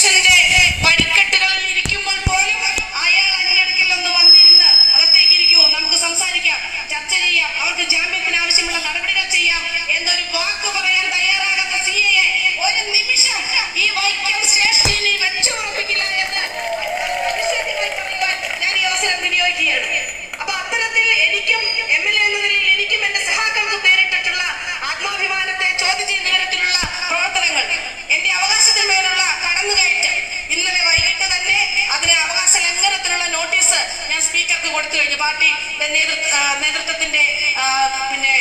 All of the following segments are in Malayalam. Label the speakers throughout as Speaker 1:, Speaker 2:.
Speaker 1: സ്റ്റേഷന്റെ പടിക്കെട്ടുകളിൽ ഇരിക്കുമ്പോൾ പോലും അയാൾ അന്യടുക്കൽ ഒന്ന് വന്നിരുന്ന് അകത്തേക്ക് ഇരിക്കുമോ നമുക്ക് സംസാരിക്കാം ചർച്ച ചെയ്യാം അവർക്ക് ജാമ്യത്തിന് ആവശ്യമുള്ള നടപടികൾ ചെയ്യാം എന്നൊരു വാക്ക് പറയാൻ തയ്യാറാകാത്ത സി എ ഒരു നിമിഷം ഈ വൈക്കം സ്റ്റേഷനിൽ വെച്ചു ഉറപ്പിക്കില്ല എന്ന് പറയുവാൻ ഞാൻ ഈ അവസരം വിനിയോഗിക്കുകയാണ്. അപ്പൊ അത്തരത്തിൽ എനിക്കും എം എൽ എ എന്ന നിലയിൽ എനിക്കും എന്റെ സഹാക്കൾക്കും നേരിട്ടിട്ടുള്ള ആത്മാഭിമാനത്തെ ചോദ്യം ചെയ്യുന്ന തരത്തിലുള്ള പ്രവർത്തനങ്ങൾ എന്റെ അവകാശത്തിന്മേലുള്ള കൊടുത്തു കഴിഞ്ഞു. പാർട്ടി നേതൃത്വ നേതൃത്വത്തിന്റെ പിന്നെ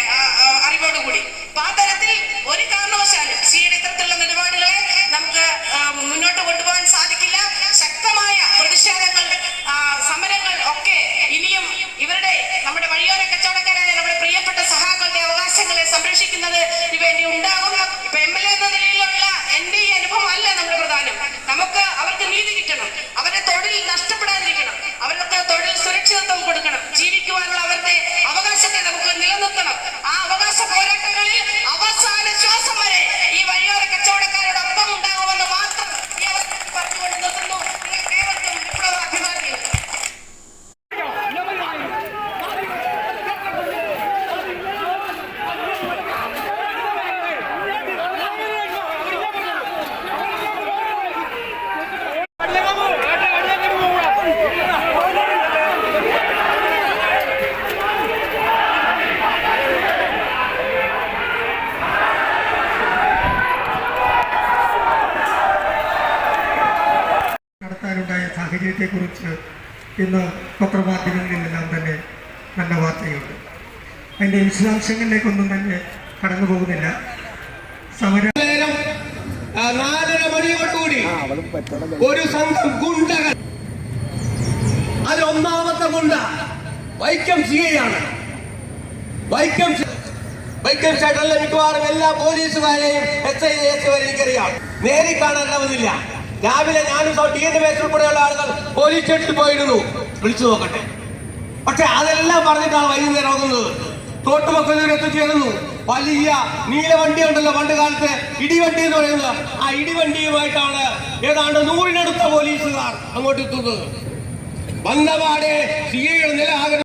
Speaker 1: അറിവോടുകൂടി അപ്പൊ ആ തരത്തിൽ ഒരു കാരണവശാലും സിയുടെ ഇത്തരത്തിലുള്ള നിലപാടുകളെ നമുക്ക് മുന്നോട്ട് കൊണ്ടുപോകാൻ സാധിക്കില്ല. ശക്തമായ പ്രതിഷേധങ്ങൾ സമരങ്ങൾ ഒക്കെ ഇനിയും ഇവരുടെ നമ്മുടെ വഴിയോര കച്ചവടക്കാരായ നമ്മുടെ പ്രിയപ്പെട്ട സഹാക്കളുടെ അവകാശങ്ങളെ സംരക്ഷിക്കുന്നതിന് വേണ്ടി ഉണ്ടാകും ഇപ്പൊ എം എൽ എ എന്ന നിലയിലുള്ള എന്റെ ഈ അനുഭവം അല്ല നമ്മുടെ പ്രധാനം നമുക്ക് അവർക്ക് നീതി കിട്ടണം അവരുടെ തൊഴിൽ നഷ്ടപ്പെടാതിരിക്കണം അവർക്ക് തൊഴിൽ സുരക്ഷിതത്വം കൊടുക്കണം ജീവിക്കുവാനുള്ള അവരുടെ അവകാശത്തെ നമുക്ക് നിലനിർത്തണം. ആ അവകാശ പോരാട്ടങ്ങളിൽ
Speaker 2: സാഹചര്യത്തെക്കുറിച്ച് ഇന്ന് പത്രമാധ്യമങ്ങളിലെല്ലാം തന്നെ നല്ല വാർത്തയുണ്ട്. അതിന്റെ വിശദാംശങ്ങളിലേക്കൊന്നും തന്നെ കടന്നു പോകുന്നില്ല. സമരം
Speaker 3: നാലര മണിയോടുകൂടി ഒരു സംഘം ഗുണ്ടകൾ അതിലൊന്നാമത്തെ ഗുണ്ട വൈക്കം സിയാണ് വൈക്കം വൈക്കം സ്റ്റേഷനിലെ മിക്കവാറും എല്ലാ പോലീസുകാരെയും എസ് ഐ എസ് വരെ എനിക്കറിയാം. നേരിൽ കാണാനാവുന്നില്ല രാവിലെ ഞാനും ടി എൻ ബേസ് ഉൾപ്പെടെയുള്ള ആളുകൾ പോലീസ് സ്റ്റേഷനിൽ പോയിരുന്നു. വിളിച്ചു നോക്കട്ടെ. പക്ഷെ അതെല്ലാം പറഞ്ഞിട്ടാണ് വൈകുന്നേരം ഇറങ്ങുന്നത്. തോട്ടുമക്കളിൽ എത്തിച്ചേരുന്നു. വലിയ നീല വണ്ടി ഉണ്ടല്ലോ പണ്ട് കാലത്ത് ഇടിവണ്ടി എന്ന് പറയുന്നത്. ആ ഇടിവണ്ടിയുമായിട്ടാണ് ഏതാണ്ട് നൂറിനടുത്ത പോലീസുകാർ അങ്ങോട്ട് എത്തുന്നത് വന്നപാടെ സി ഐയുടെ നില ആകെ